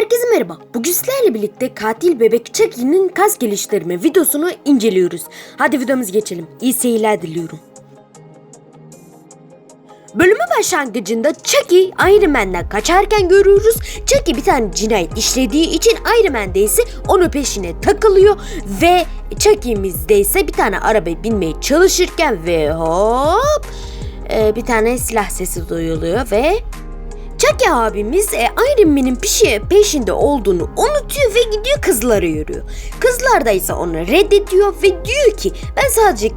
Herkese merhaba. Bugün sizlerle birlikte katil bebek Chucky'nin kas geliştirme videosunu inceliyoruz. Hadi videomuza geçelim. İyi seyirler diliyorum. Bölümün başlangıcında Chucky Iron Man'den kaçarken görüyoruz. Chucky bir tane cinayet işlediği için Iron Man de ise onu peşine takılıyor ve Chucky'mizde ise bir tane arabaya binmeye çalışırken ve hop e, bir tane silah sesi duyuluyor ve Chucky abimiz e, Iron Man'in peşinde olduğunu unutuyor ve gidiyor kızlara yürüyor. Kızlar da ise onu reddediyor ve diyor ki ben sadece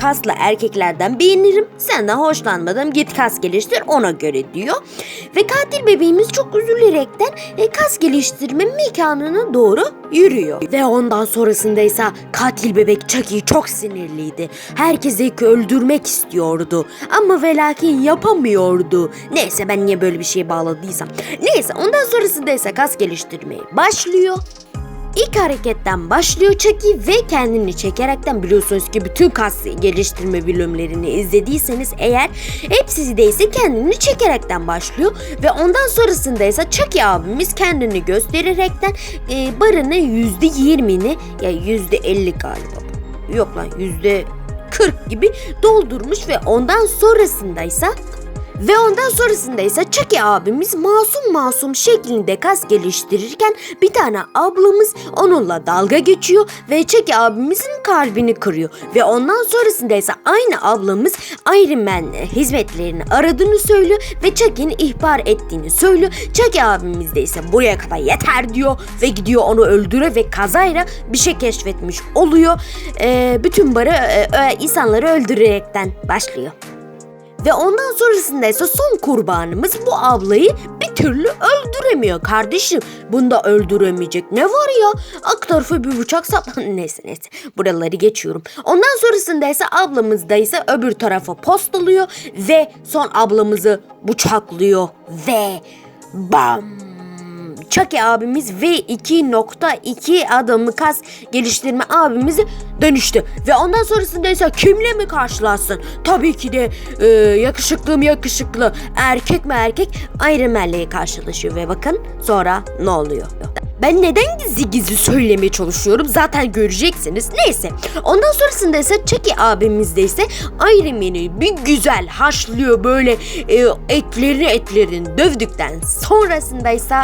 kaslı erkeklerden beğenirim. Senden hoşlanmadım git kas geliştir ona göre diyor. Ve katil bebeğimiz çok üzülerekten e, kas geliştirme mekanına doğru yürüyor. Ve ondan sonrasında ise katil bebek Chucky çok sinirliydi. Herkesi öldürmek istiyordu. Ama ve lakin yapamıyordu. Neyse ben niye böyle bir şeye bağladıysam. Neyse ondan sonrasında ise kas geliştirmeye başlıyor. İlk hareketten başlıyor Chucky ve kendini çekerekten biliyorsunuz ki bütün kas geliştirme bölümlerini izlediyseniz eğer hepsi de ise kendini çekerekten başlıyor ve ondan sonrasında ise Chucky abimiz kendini göstererekten e, barını yüzde yirmini ya yüzde elli galiba yok lan yüzde 40 gibi doldurmuş ve ondan sonrasındaysa ve ondan sonrasında ise Chucky abimiz masum masum şeklinde kas geliştirirken bir tane ablamız onunla dalga geçiyor ve Chucky abimizin kalbini kırıyor. Ve ondan sonrasında ise aynı ablamız Iron Man hizmetlerini aradığını söylüyor ve Chucky'nin ihbar ettiğini söylüyor. Chucky abimiz de ise buraya kadar yeter diyor ve gidiyor onu öldürüyor ve kazayla bir şey keşfetmiş oluyor. Ee, bütün barı e, e, insanları öldürerekten başlıyor. Ve ondan sonrasında ise son kurbanımız bu ablayı bir türlü öldüremiyor kardeşim. Bunda öldüremeyecek ne var ya? Ak tarafı bir bıçak saplan... neyse neyse buraları geçiyorum. Ondan sonrasında ise ablamız da ise öbür tarafa postalıyor ve son ablamızı bıçaklıyor ve bam! Chucky abimiz ve 2.2 adamı kas geliştirme abimizi dönüştü. Ve ondan sonrasında ise kimle mi karşılaşsın? Tabii ki de e, yakışıklı mı yakışıklı, erkek mi erkek Iron Man'le karşılaşıyor. Ve bakın sonra ne oluyor? Ben neden gizli gizli söylemeye çalışıyorum zaten göreceksiniz. Neyse ondan sonrasında ise Chucky abimiz de ise Iron Man'i bir güzel haşlıyor böyle e, etlerini etlerini dövdükten sonrasında ise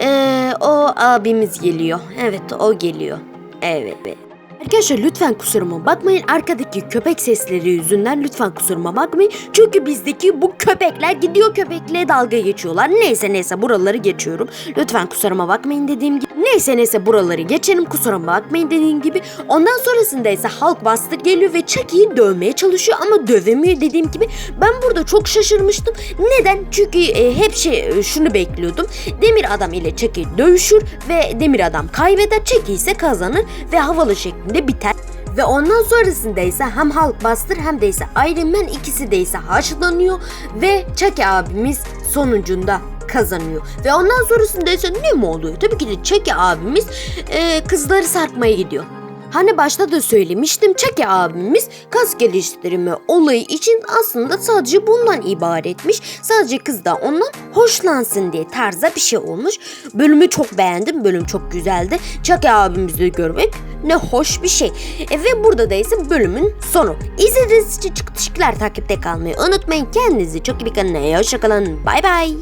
ee, o abimiz geliyor. Evet o geliyor. Evet. Arkadaşlar lütfen kusuruma bakmayın. Arkadaki köpek sesleri yüzünden lütfen kusuruma bakmayın. Çünkü bizdeki bu köpekler gidiyor köpekle dalga geçiyorlar. Neyse neyse buraları geçiyorum. Lütfen kusuruma bakmayın dediğim gibi. Neyse neyse buraları geçelim kusuruma bakmayın dediğim gibi. Ondan sonrasında ise Hulk Buster geliyor ve Chucky'yi dövmeye çalışıyor ama dövemiyor dediğim gibi. Ben burada çok şaşırmıştım. Neden? Çünkü e, hep şey e, şunu bekliyordum. Demir adam ile Chucky dövüşür ve Demir adam kaybeder. Chucky ise kazanır ve havalı şeklinde biter. Ve ondan sonrasında ise hem Hulk Buster hem de ise Iron Man ikisi de ise haşlanıyor ve Chucky abimiz sonucunda kazanıyor. Ve ondan sonrasında ise ne mi oluyor? Tabii ki de Chucky abimiz e, kızları sarkmaya gidiyor. Hani başta da söylemiştim Chucky abimiz kas geliştirme olayı için aslında sadece bundan ibaretmiş. Sadece kız da ondan hoşlansın diye tarza bir şey olmuş. Bölümü çok beğendim. Bölüm çok güzeldi. Chucky abimizi görmek ne hoş bir şey. E, ve burada da ise bölümün sonu. İzlediğiniz için teşekkürler. Takipte kalmayı unutmayın. Kendinize çok iyi bakın. Hoşçakalın. Bay bay.